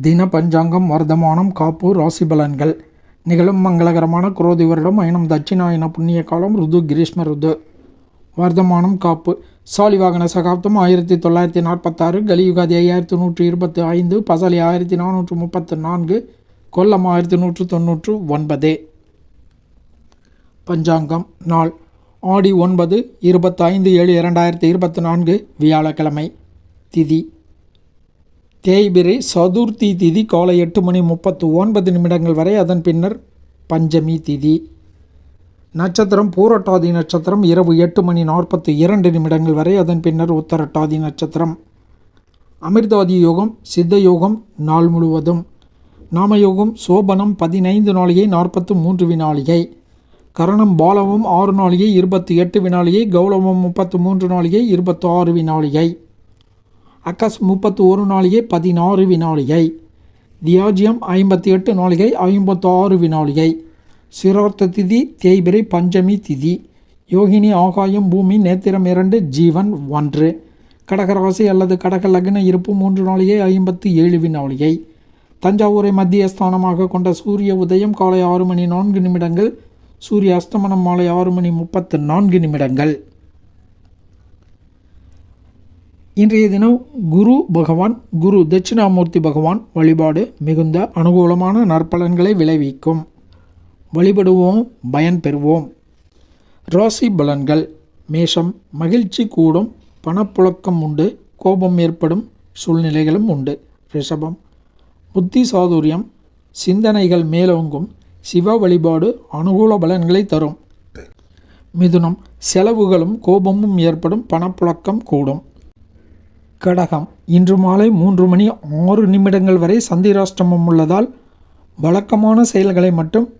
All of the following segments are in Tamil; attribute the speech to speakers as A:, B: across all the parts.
A: தின பஞ்சாங்கம் வர்த்தமானம் காப்பு ராசி பலன்கள். நிகழும் மங்களகரமான குரோதி வருடம் அயனம் தட்சிணாயன புண்ணிய காலம் ருது கிரீஷ்ம ருது. வர்த்தமானம் காப்பு. சாலிவாகன சகாப்தம் ஆயிரத்தி தொள்ளாயிரத்தி நாற்பத்தாறு. கலியுகாதி ஐயாயிரத்தி நூற்றி இருபத்தி ஐந்து. பசலி ஆயிரத்தி நானூற்று முப்பத்து நான்கு கொல்லம் ஆயிரத்தி நூற்று தொன்னூற்று ஒன்பது. பஞ்சாங்கம் நாள். ஆடி ஒன்பது இருபத்தைந்து ஏழு இரண்டாயிரத்தி இருபத்தி நான்கு வியாழக்கிழமை. திதி. தேய்பிரை சதுர்த்தி திதி காலை எட்டு மணி முப்பத்து ஒன்பது நிமிடங்கள் வரை அதன் பின்னர் பஞ்சமி திதி. நட்சத்திரம் பூரட்டாதி நட்சத்திரம் இரவு எட்டு மணி நாற்பத்தி இரண்டு நிமிடங்கள் வரை அதன் பின்னர் உத்தரட்டாதி நட்சத்திரம். அமிர்தாதி யோகம் சித்த யோகம் நாள் முழுவதும். நாமயோகம் சோபனம் பதினைந்து நாளிகை நாற்பத்து மூன்று வினாளிகை. கரணம் பாலவம் ஆறு நாளிகை இருபத்தி எட்டு வினாளிகை கௌரவம் முப்பத்து மூன்று நாளிகை இருபத்தி ஆறு வினாளிகை. அக்கஸ் முப்பத்து ஒரு நாளிகை பதினாறு வினாளிகை. தியாஜியம் ஐம்பத்தி எட்டு நாளிகை ஐம்பத்தாறு வினாளிகை. சிரார்த்த திதி தேய்பிரை பஞ்சமி திதி. யோகினி ஆகாயம் பூமி நேத்திரம் இரண்டு ஜீவன் ஒன்று. கடகராசி அல்லது கடக லக்ன இருப்பு மூன்று நாளிகை ஐம்பத்து ஏழு வினாளிகை. தஞ்சாவூரை மத்திய ஸ்தானமாக கொண்ட சூரிய உதயம் காலை ஆறு மணி நான்கு நிமிடங்கள். சூரிய அஸ்தமனம் மாலை ஆறு மணி முப்பத்து நான்கு நிமிடங்கள். இன்றைய தினம் குரு பகவான் குரு தட்சிணாமூர்த்தி பகவான் வழிபாடு மிகுந்த அனுகூலமான நற்பலன்களை விளைவிக்கும். வழிபடுவோம் பயன் பெறுவோம். ராசி பலன்கள். மேஷம் மகிழ்ச்சி கூடும் பணப்புழக்கம் உண்டு கோபம் ஏற்படும் சூழ்நிலைகளும் உண்டு. ரிஷபம் புத்தி சாதுரியம் சிந்தனைகள் மேலோங்கும் சிவ வழிபாடு அனுகூல பலன்களை தரும். மிதுனம் செலவுகளும் கோபமும் ஏற்படும் பணப்புழக்கம் கூடும். கடகம் இன்று மாலை மூன்று மணி ஆறு நிமிடங்கள் வரை சந்திராஷ்டமம் உள்ளதால் வழக்கமான செயல்களை மட்டும்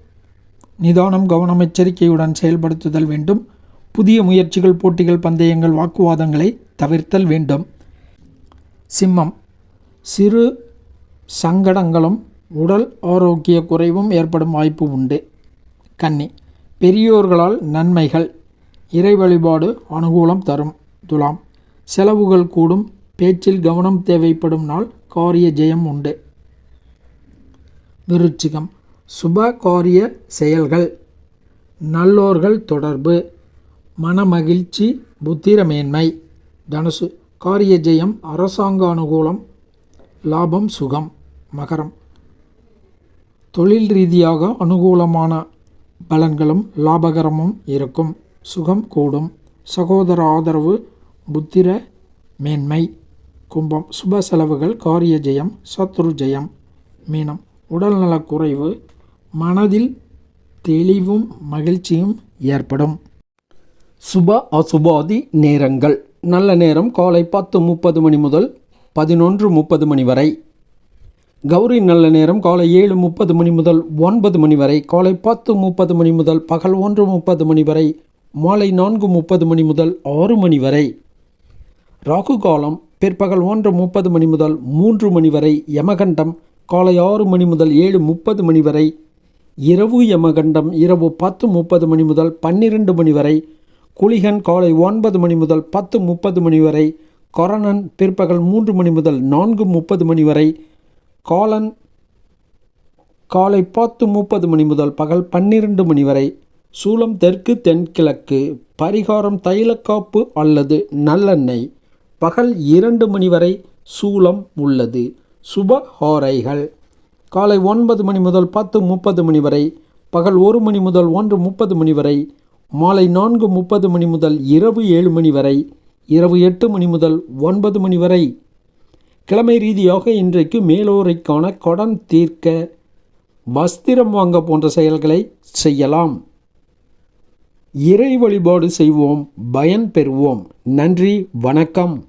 A: நிதானம் கவனம் எச்சரிக்கையுடன் செயல்படுத்துதல் வேண்டும். புதிய முயற்சிகள் போட்டிகள் பந்தயங்கள் வாக்குவாதங்களை தவிர்த்தல் வேண்டும். சிம்மம். சிறு சங்கடங்களும் உடல் ஆரோக்கிய குறைவும் ஏற்படும் வாய்ப்பு உண்டு. கன்னி. பெரியோர்களால் நன்மைகள். இறை வழிபாடு அனுகூலம் தரும். துலாம். செலவுகள் கூடும். பேச்சில் கவனம் தேவைப்படும் நாள் காரிய ஜெயம் உண்டு. விருச்சிகம். சுப காரிய செயல்கள். நல்லோர்கள் தொடர்பு. மனமகிழ்ச்சி புத்திரமேன்மை. தனுசு. காரிய ஜெயம் அரசாங்க அனுகூலம் லாபம் சுகம் மகரம். தொழில் ரீதியாக அனுகூலமான பலன்களும் லாபகரமும் இருக்கும். சுகம் கூடும். சகோதர ஆதரவு புத்திர மேன்மை. கும்பம் சுப செலவுகள் காரிய ஜெயம் சத்ரு ஜெயம் மீனம். உடல்நலக் குறைவு மனதில் தெளிவும் மகிழ்ச்சியும் ஏற்படும். சுப அசுபாதி நேரங்கள். நல்ல நேரம் காலை பத்து முப்பது மணி முதல் பதினொன்று முப்பது மணி வரை. கௌரி நல்ல நேரம் காலை ஏழு முப்பது மணி முதல் ஒன்பது மணி வரை. காலை பத்து முப்பது மணி முதல் பகல் ஒன்று முப்பது மணி வரை. மாலை நான்கு முப்பது மணி முதல் ஆறு மணி வரை. ராகு காலம் பிற்பகல் ஒன்று முப்பது மணி முதல் மூன்று மணி வரை யமகண்டம் காலை ஆறு மணி முதல் ஏழு முப்பது மணி வரை இரவு யமகண்டம் இரவு பத்து முப்பது மணி முதல் பன்னிரண்டு மணி வரை குளிகன் காலை ஒன்பது மணி முதல் பத்து முப்பது மணி வரை கொரணன் பிற்பகல் மூன்று மணி முதல் நான்கு முப்பது மணி வரை காலன் காலை பத்து முப்பது மணி முதல் பகல் பன்னிரண்டு மணி வரை சூலம் தெற்கு தென்கிழக்கு பரிகாரம் தைலக்காப்பு அல்லது நல்லெண்ணெய். பகல் இரண்டு மணி வரை சூலம் உள்ளது. சுப ஹோரைகள். காலை ஒன்பது மணி முதல் பத்து முப்பது மணி வரை பகல் ஒரு மணி முதல் ஒன்று முப்பது மணி வரை மாலை நான்கு முப்பது மணி முதல் இரவு ஏழு மணி வரை இரவு எட்டு மணி முதல் ஒன்பது மணி வரை. கிழமை ரீதியாக இன்றைக்கு மேலோரைக்கான கடன் தீர்க்க வஸ்திரம் வாங்க போன்ற செயல்களை செய்யலாம். இறை வழிபாடு செய்வோம். பயன் பெறுவோம். நன்றி. வணக்கம்.